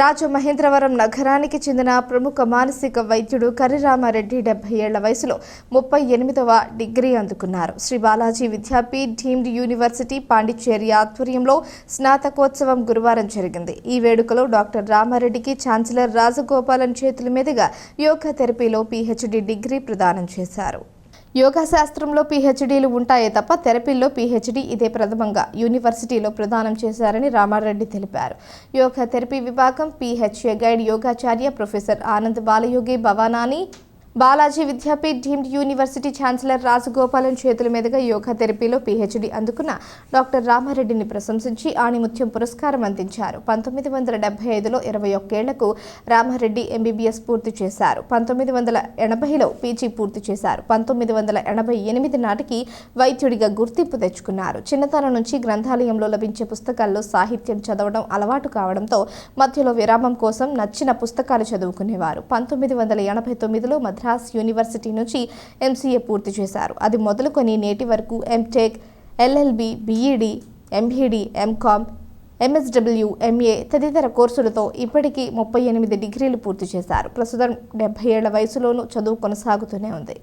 రాజమహేంద్రవరం నగరానికి చెందిన ప్రముఖ మానసిక వైద్యుడు కరిరామారెడ్డి డెబ్బై ఏళ్ళ వయసులో ముప్పై ఎనిమిదవ డిగ్రీ అందుకున్నారు. శ్రీ బాలాజీ విద్యాపీఠ్ డీమ్డ్ యూనివర్సిటీ పాండిచ్చేరి ఆధ్వర్యంలో స్నాతకోత్సవం గురువారం జరిగింది. ఈ వేడుకలో డాక్టర్ రామారెడ్డికి ఛాన్సలర్ రాజగోపాలన్ చేతుల మీదుగా యోగా థెరపీలో పీహెచ్డీ డిగ్రీ ప్రదానం చేశారు. యోగా శాస్త్రంలో పీహెచ్డీలు ఉంటాయే తప్ప థెరపీల్లో పీహెచ్డీ ఇదే ప్రథమంగా యూనివర్సిటీలో ప్రదానం చేశారని రామారెడ్డి తెలిపారు. యోగా థెరపీ విభాగం పీహెచ్ఏ guide Yogacharya professor Anand Balayogi Bhavanani Balaji Vidyapeeth deemed university chancellor Rajagopalan చేతుల మీదుగా యోగా థెరపీలో పీహెచ్డీ అందుకున్న డాక్టర్ రామారెడ్డిని ప్రశంసించి ఆణిముత్యం పురస్కారం అందించారు. పంతొమ్మిది వందల డెబ్బై ఐదులో ఇరవై ఒక్కేళ్ళకు రామారెడ్డి ఎంబీబీఎస్ పూర్తి చేశారు. పంతొమ్మిది వందల ఎనభైలో పీజీ పూర్తి చేశారు. పంతొమ్మిది వందల ఎనభై ఎనిమిది నాటికి వైద్యుడిగా గుర్తింపు తెచ్చుకున్నారు. చిన్నతనం నుంచి గ్రంథాలయంలో లభించే పుస్తకాల్లో సాహిత్యం చదవడం అలవాటు కావడంతో మధ్యలో విరామం కోసం నచ్చిన పుస్తకాలు చదువుకునేవారు. పంతొమ్మిది వందల ఎనభై తొమ్మిదిలో మధ్య మద్రాస్ యూనివర్సిటీ నుంచి ఎంసీఏ పూర్తి చేశారు. అది మొదలుకొని నేటి వరకు MTech LLB BEd MBEd MCom MSW MA తదితర కోర్సులతో ఇప్పటికీ ముప్పై ఎనిమిది డిగ్రీలు పూర్తి చేశారు. ప్రస్తుతం డెబ్బై ఏళ్ళ వయసులోనూ చదువు కొనసాగుతూనే ఉంది.